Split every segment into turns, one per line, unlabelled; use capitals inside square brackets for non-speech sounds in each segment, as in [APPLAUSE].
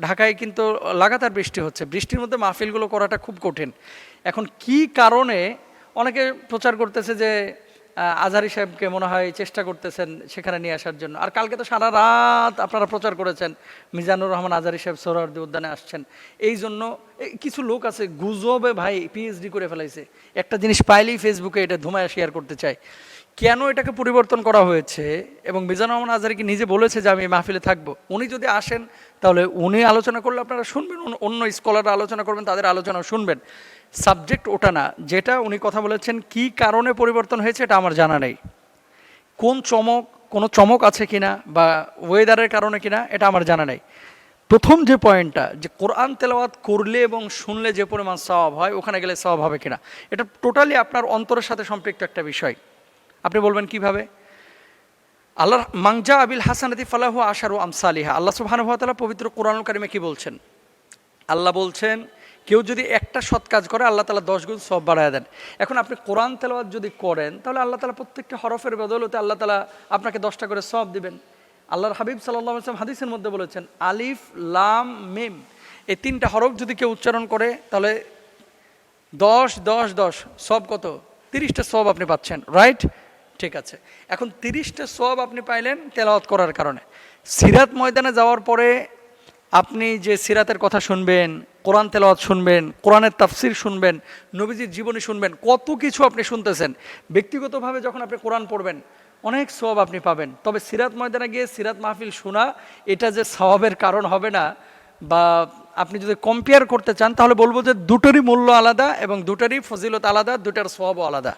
ঢাকায় কিন্তু লাগাতার বৃষ্টি হচ্ছে। বৃষ্টির মধ্যে মাহফিলগুলো করাটা খুব কঠিন। এখন কি কারণে অনেকে প্রচার করতেছে যে আজহারি সাহেবকে মনে হয় চেষ্টা করতেছেন সেখানে নিয়ে আসার জন্য। আর কালকে তো সারা রাত আপনারা প্রচার করেছেন, মিজানুর রহমান আজহারি সাহেব সোহরার্দি উদ্যানে আসছেন। এই জন্য কিছু লোক আছে গুজবে ভাই পিএইচডি করে ফেলাইছে। একটা জিনিস পাইলেই ফেসবুকে এটা ধুমায় শেয়ার করতে চায়। কেন এটাকে পরিবর্তন করা হয়েছে? এবং মিজানুর রহমান আজহারি কি নিজে বলেছে যে আমি মাহফিলে থাকব? উনি যদি আসেন, তাহলে উনি আলোচনা করলে আপনারা শুনবেন অন্য- স্কলাররা আলোচনা করবেন, তাদের আলোচনা শুনবেন। সাবজেক্ট ওটা না, যেটা উনি কথা বলেছেন, কি কারণে পরিবর্তন হয়েছে এটা আমার জানা নেই। কোন চমক, কোনো চমক আছে কিনা বা ওয়েদারের কারণে কিনা, এটা আমার জানা নেই। প্রথম যে পয়েন্টটা, যে কোরআন তেলাওয়াত করলে এবং শুনলে যে পরিমাণ সওয়াব হয়, ওখানে গেলে সওয়াব হবে কিনা, এটা টোটালি আপনার অন্তরের সাথে সম্পৃক্ত একটা বিষয়। আপনি বলবেন কীভাবে? আল্লাহ মাংজা আবিল হাসানাতি ফালাহু আশারু আমসালিহা। আল্লাহ তাআলা পবিত্র কোরআন কারিমে কি বলছেন? আল্লাহ বলছেন, কেউ যদি একটা সৎ কাজ করে, আল্লাহ তালা দশ গুণ সব বাড়ায় দেন। এখন আপনি কোরআন তেলাওয়াত যদি করেন, তাহলে আল্লাহ তালা প্রত্যেকটা হরফের বদলতে আল্লাহ তালা আপনাকে দশটা করে সব দিবেন। আল্লাহর হাবিব সাল্লাহ আসলাম হাদিসের মধ্যে বলেছেন, আলিফ, লাম, মিম, এই তিনটা হরফ যদি কেউ উচ্চারণ করে, তাহলে দশ দশ দশ সব কত? তিরিশটা সব আপনি পাচ্ছেন রাইট ঠিক আছে। এখন তিরিশটা সব আপনি পাইলেন তেলাওয়াত করার কারণে। সিরাত ময়দানে যাওয়ার পরে আপনি যে সিরাতের কথা শুনবেন, কোরআন তেলাওয়াত শুনবেন, কোরআনের তাফসির শুনবেন, নবীজির জীবনী শুনবেন, কত কিছু আপনি শুনতেছেন। ব্যক্তিগতভাবে যখন আপনি কোরআন পড়বেন, অনেক সব আপনি পাবেন। তবে সিরাত ময়দানে গিয়ে সিরাত মাহফিল শোনা, এটা যে সওয়াবের কারণ হবে না বা আপনি যদি কম্পেয়ার করতে চান, তাহলে বলব যে দুটোরই মূল্য আলাদা এবং দুটোরই ফজিলত আলাদা, দুটার স্বভাবও আলাদা।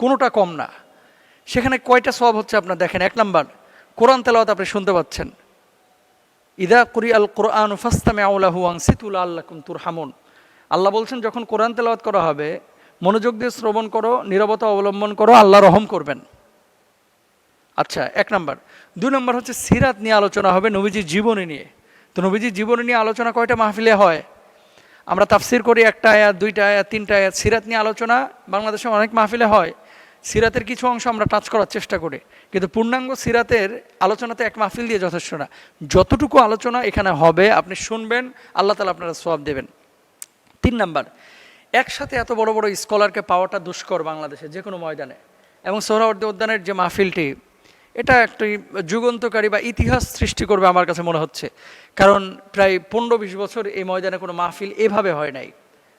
কোনোটা কম না। সেখানে কয়টা সব হচ্ছে আপনার দেখেন? এক নাম্বার, কোরআন তেলাওয়াত আপনি শুনতে পাচ্ছেন। ইদা কুরি আল কোরআন ফাস্তামে আউলাহু আংসিতুল আল্লাকুম তুরহামুন। আল্লাহ বলছেন, যখন কোরআন তেলাওয়াত করা হবে, মনোযোগ দিয়ে শ্রবণ করো, নীরবতা অবলম্বন করো, আল্লাহ রহম করবেন। আচ্ছা এক নাম্বার। দুই নম্বর হচ্ছে, সিরাত নিয়ে আলোচনা হবে নবীজির জীবনী নিয়ে। তো নবীজির জীবনী নিয়ে আলোচনা কয়টা মাহফিলে হয়? আমরা তাফসির করি একটা আয়াত, দুইটা আয়াত, তিনটা আয়াত। সিরাত নিয়ে আলোচনা বাংলাদেশে অনেক মাহফিলে হয়। সিরাতের কিছু অংশ আমরা টাচ করার চেষ্টা করি। কিন্তু পূর্ণাঙ্গ সিরাতের আলোচনাতে এক মাহফিল দিয়ে যথেষ্ট না। যতটুকু আলোচনা এখানে হবে, আপনি শুনবেন, আল্লাহ তালা আপনারা সব দেবেন। তিন নাম্বার, একসাথে এত বড় বড় স্কলারকে পাওয়াটা দুষ্কর বাংলাদেশে, যে কোনো ময়দানে। এবং সোহরাওয়ার্দী উদ্যানের যে মাহফিলটি, এটা একটি যুগান্তকারী বা ইতিহাস সৃষ্টি করবে আমার কাছে মনে হচ্ছে। কারণ প্রায় পনেরো বিশ বছর এই ময়দানে কোনো মাহফিল এভাবে হয় নাই।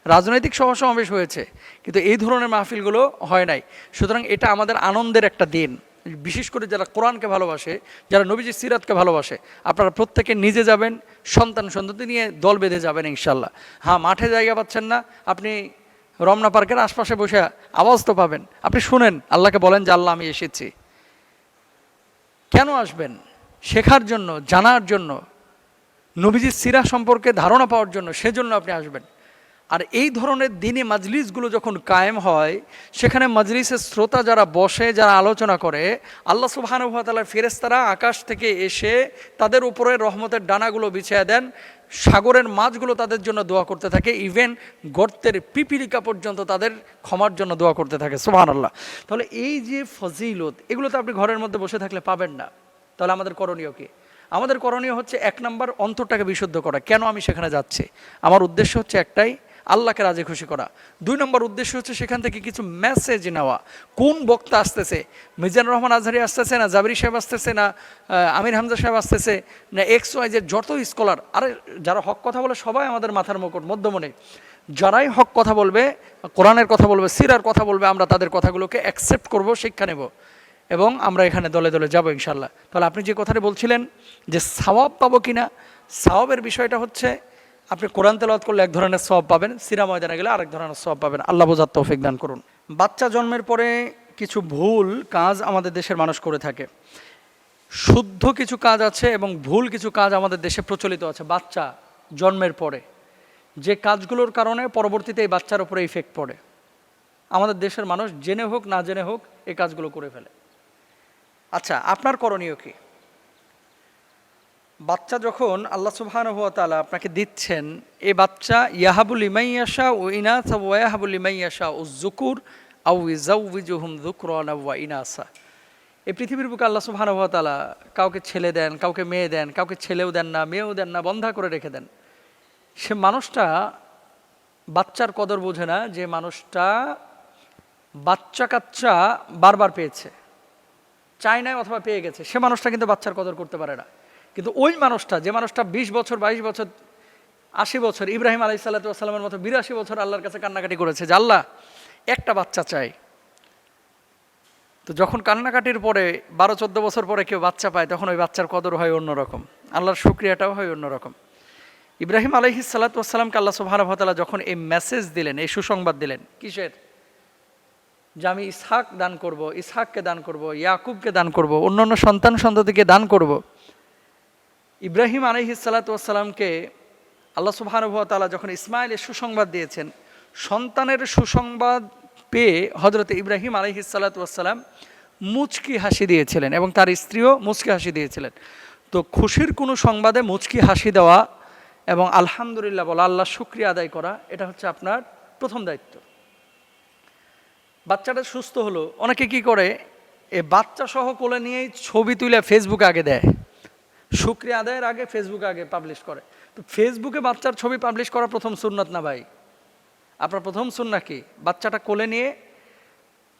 রাজনৈতিক সভা সমাবেশ হয়েছে, কিন্তু এই ধরনের মাহফিলগুলো হয় নাই। সুতরাং এটা আমাদের আনন্দের একটা দিন। বিশেষ করে যারা কোরআনকে ভালোবাসে, যারা নবীজি সিরাতকে ভালোবাসে, আপনারা প্রত্যেকে নিজে যাবেন, সন্তান সন্ততি নিয়ে দল বেঁধে যাবেন ইনশাল্লাহ। হ্যাঁ মাঠে জায়গা পাচ্ছেন না, আপনি রমনা পার্কের আশপাশে বসে আওয়াজ তো পাবেন। আপনি শুনেন, আল্লাহকে বলেন যে, আল্লাহ, আমি এসেছি। কেন আসবেন? শেখার জন্য, জানার জন্য, নবীজির সিরা সম্পর্কে ধারণা পাওয়ার জন্য, সেজন্য আপনি আসবেন। আর এই ধরনের দিনে মাজলিসগুলো যখন কায়েম হয়, সেখানে মাজলিসের শ্রোতা যারা বসে, যারা আলোচনা করে, আল্লাহ সুবাহানুভাতালার ফেরেস্তারা আকাশ থেকে এসে তাদের উপরে রহমতের ডানাগুলো বিছিয়ে দেন, সাগরের মাছগুলো তাদের জন্য দোয়া করতে থাকে, ইভেন গর্তের পিপিলিকা পর্যন্ত তাদের ক্ষমার জন্য দোয়া করতে থাকে সুবাহান আল্লাহ তাহলে এই যে ফজিলত, এগুলো তো আপনি ঘরের মধ্যে বসে থাকলে পাবেন না। তাহলে আমাদের করণীয় কি? আমাদের করণীয় হচ্ছে এক নম্বর অন্তরটাকে বিশুদ্ধ করা। কেন আমি সেখানে যাচ্ছি? আমার উদ্দেশ্য হচ্ছে একটাই আল্লাহকে রাজি, খুশি করা। দুই নম্বর উদ্দেশ্য হচ্ছে সেখান থেকে কিছু মেসেজ নেওয়া। কোন বক্তা আসতেছে? মিজানুর রহমান আজহারি আসতেছে না? জাবরি সাহেব আসতেছে না? আমির হামজা সাহেব আসতেছে না? এক্স ওয়াই যে যত স্কলার আরে যারা হক কথা বলে সবাই আমাদের মাথার মুকুট মধ্যমনে যারাই হক কথা বলবে, কোরআনের কথা বলবে, সিরার কথা বলবে, আমরা তাদের কথাগুলোকে অ্যাকসেপ্ট করব, শিক্ষা নেব। এবং আমরা এখানে দলে দলে যাব ইনশাল্লাহ তাহলে আপনি যে কথাটি বলছিলেন যে সাওয়াব পাবো কিনা, সাওয়াবের বিষয়টা হচ্ছে আপনি কোরআন তেলাওয়াত করলে এক ধরনের সব পাবেন, সিরা ময়দানে গেলে আরেক ধরনের সব পাবেন। আল্লাহ বোঝার তৌফিক দান করুন। বাচ্চা জন্মের পরে কিছু ভুল কাজ আমাদের দেশের মানুষ করে থাকে। শুদ্ধ কিছু কাজ আছে এবং ভুল কিছু কাজ আমাদের দেশে প্রচলিত আছে। বাচ্চা জন্মের পরে যে কাজগুলোর কারণে পরবর্তীতে এই বাচ্চার উপরে ইফেক্ট পড়ে। আমাদের দেশের মানুষ জেনে হোক, না জেনে হোক, এই কাজগুলো করে ফেলে। আচ্ছা আপনার করণীয় কি? বাচ্চা যখন আল্লাহ সুবহান তাআলা আপনাকে দিচ্ছেন, এ বাচ্চা ইয়াহাবুল ইমাইয়াশা ও ইনাসা ওয়াহাবুল ইমাইয়াশা ও জুকুর আউ ইজাউজুহুম জুকরান ওয়া ইনাসা। এই পৃথিবীর বুকে আল্লাহ সুবাহানুভাতালা কাউকে ছেলে দেন, কাউকে মেয়ে দেন, কাউকে ছেলেও দেন না, মেয়েও দেন না, বন্ধা করে রেখে দেন। সে মানুষটা বাচ্চার কদর বোঝে না যে মানুষটা বাচ্চা কাচ্চা বারবার পেয়েছে চায় নাই অথবা পেয়ে গেছে, সে মানুষটা কিন্তু বাচ্চার কদর করতে পারে না। কিন্তু ওই মানুষটা, যে মানুষটা বিশ বছর, বাইশ বছর, আশি বছর, ইব্রাহিম আলাই সাল্লাতামের মতো বিরাশি বছর আল্লাহর কাছে কান্নাকাটি করেছে যে, আল্লাহ, একটা বাচ্চা চাই। তো যখন কান্নাকাটির পরে, বারো, চোদ্দ বছর পরে কেউ বাচ্চা পায়, তখন ওই বাচ্চার কদর হয় অন্যরকম। আল্লাহর শুক্রিয়াটাও হয় অন্যরকম। ইব্রাহিম আলহি সাল্লাতামকে আল্লাহ সুবাহানহতালা যখন এই মেসেজ দিলেন, এই সুসংবাদ দিলেন, কিসের? যে আমি ইসহাক দান করব, ইসহাককে দান করব, ইয়াকুবকে দান করব, অন্যান্য সন্তান সন্ততিকে দান করব। ইব্রাহিম আলহি সাল্লাতামকে আল্লাহ সুবাহানুভতালা যখন ইসমাইলের সুসংবাদ দিয়েছেন, সন্তানের সুসংবাদ পেয়ে হজরত ইব্রাহিম আলহি সাল্লাতাম মুচকি হাসি দিয়েছিলেন এবং তার স্ত্রীও মুচকি হাসি দিয়েছিলেন। তো খুশির কোনো সংবাদে মুচকি হাসি দেওয়া এবং আলহামদুলিল্লাহ বলা, আল্লাহ শুক্রিয়া আদায় করা, এটা হচ্ছে আপনার প্রথম দায়িত্ব। বাচ্চাটা সুস্থ হলো, অনেকে কি করে, এ বাচ্চা সহ কোলে নিয়েই ছবি তুলে ফেসবুকে আগে দেয়। শুক্রিয়া আদায়ের আগে ফেসবুকে আগে পাবলিশ করে। তো ফেসবুকে বাচ্চার ছবি পাবলিশ করা প্রথম সুন্নত না ভাই? আপনার প্রথম সুন্না কি? বাচ্চাটা কোলে নিয়ে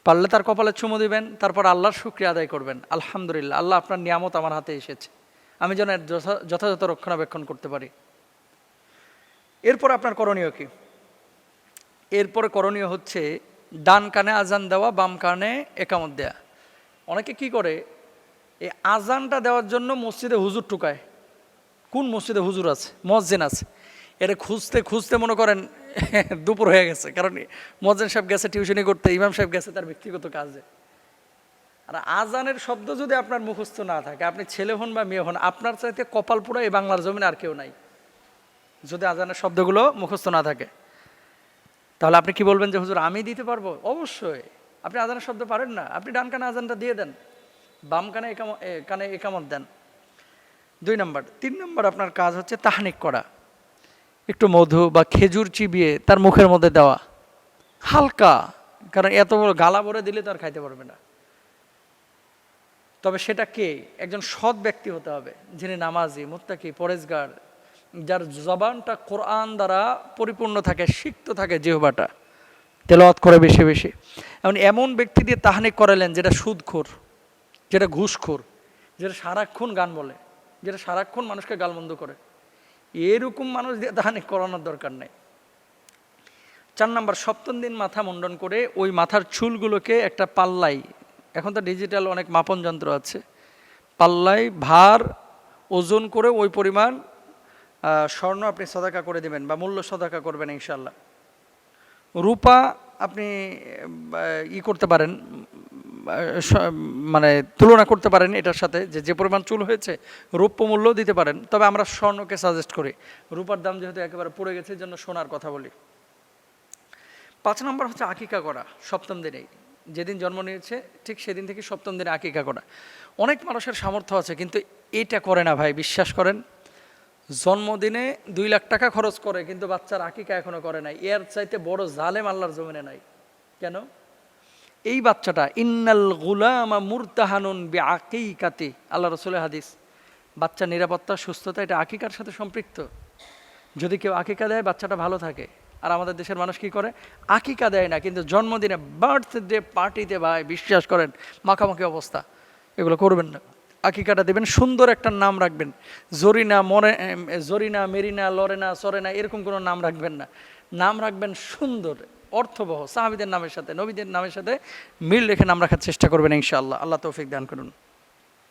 পারলে তার কপালে চুমো দিবেন, তারপর আল্লাহর শুক্রিয়া আদায় করবেন। আলহামদুলিল্লাহ, আল্লাহ আপনার নিয়ামত আমার হাতে এসেছে। আমি যেন যথাযথ রক্ষণাবেক্ষণ করতে পারি। এরপর আপনার করণীয় কি? এরপর করণীয় হচ্ছে, ডান কানে আজান দেওয়া, বাম কানে একামত দেয়া। অনেকে কি করে? এই আজানটা দেওয়ার জন্য মসজিদে হুজুর টুকায় কোন মসজিদে হুজুর আছে? মসজিদ আছে। এটা খুঁজতে খুঁজতে মনে করেন [LAUGHS] দুপুর হয়ে গেছে। কারণ মসজিদ সাহেব গেছে, টিউশনি করতে, ইমাম সাহেব গেছে, তার ব্যক্তিগত কাজে। আর আজানের শব্দ যদি আপনার মুখস্থ না থাকে, আপনি ছেলে হন বা মেয়ে হন, আপনার চাইতে কপাল এই বাংলার জমিনে আর কেউ নাই। যদি আজানের শব্দগুলো মুখস্থ না থাকে, তাহলে আপনি কি বলবেন যে, হুজুর, আমি দিতে পারব? অবশ্যই। আপনি আজানের শব্দ পারেন না। আপনি ডান কানে আজানটা দিয়ে দেন। বাম কানে কানে একামত দেন? দুই নম্বর, তিন নম্বর আপনার কাজ হচ্ছে তাহানিক করা। একটু মধু বা খেজুর চিবিয়ে তার মুখের মধ্যে দেওয়া। হালকা, কারণ এত বড় গালা ভরে দিলে তো আর খাইতে পারবে না। তবে সেটা কে? একজন সৎ ব্যক্তি হতে হবে, যিনি নামাজি, মুত্তাকি পরেজগার যার জবানটা কোরআন দ্বারা পরিপূর্ণ থাকে, সিক্ত থাকে জিহবাটা। তেলাওয়াত করে বেশি বেশি। এমন এমন ব্যক্তি দিয়ে তাহানিক করালেন যেটা সুদখোর। যেটা ঘুষখোর, যেটা সারাক্ষণ গান বলে, যেটা সারাক্ষণ মানুষকে গালমন্দ করে। এরকম মানুষ দিয়ে তাহানিক করানোর দরকার নেই। চার নাম্বার, সপ্তম দিন মাথা মুন্ডন করে ওই মাথার চুলগুলোকে একটা পাল্লাই, এখন তো ডিজিটাল অনেক মাপন যন্ত্র আছে, পাল্লাই, ভার, ওজন করে ওই পরিমাণ স্বর্ণ আপনি সদাকা করে দেবেন বা মূল্য সদাকা করবেন ইনশাল্লাহ রূপা আপনি ই করতে পারেন মানে তুলনা করতে পারেন এটার সাথে যে যে পরিমাণ চুল হয়েছে, রৌপ্য মূল্য দিতে পারেন। তবে আমরা স্বর্ণকে সাজেস্ট করি। রূপার দাম যেহেতু একেবারে পড়ে গেছে জন্য সোনার কথা বলি। পাঁচ নম্বর হচ্ছে আকিকা করা, সপ্তম দিনেই যেদিন জন্ম নিয়েছে, ঠিক সেদিন থেকে সপ্তম দিনে আকিকা করা। অনেক মানুষের সামর্থ্য আছে, কিন্তু এটা করে না ভাই, বিশ্বাস করেন। জন্মদিনে দুই লাখ টাকা খরচ করে, কিন্তু বাচ্চার আকিকা এখনও করে নাই। এর চাইতে বড় জালেম আল্লাহর জমিনে নাই। কেন? এই বাচ্চাটা, ইন্নাল গুলামা মুরতাহানুন বি আকিকাতি আল্লাহ রসুলের হাদিস। বাচ্চা নিরাপত্তা, সুস্থতা, এটা আকিকার সাথে সম্পৃক্ত। যদি কেউ আকিকা দেয়, বাচ্চাটা ভালো থাকে। আর আমাদের দেশের মানুষ কি করে? আকিকা দেয় না, কিন্তু জন্মদিনে, বার্থডে পার্টিতে ভাই, বিশ্বাস করেন, মাখামাখি অবস্থা। এগুলো করবেন না। আকিকাটা দেবেন, সুন্দর একটা নাম রাখবেন। জরিনা, মরে জরিনা, মেরিনা, লরেনা, সরেনা, এরকম কোনো নাম রাখবেন না। নাম রাখবেন সুন্দর। অর্থবহ, সাহাবিদের নামের সাথে, নবীদের নামের সাথে মিল রেখে নাম রাখার চেষ্টা করবেন ইনশাআল্লাহ। আল্লাহ তৌফিক দান করুন।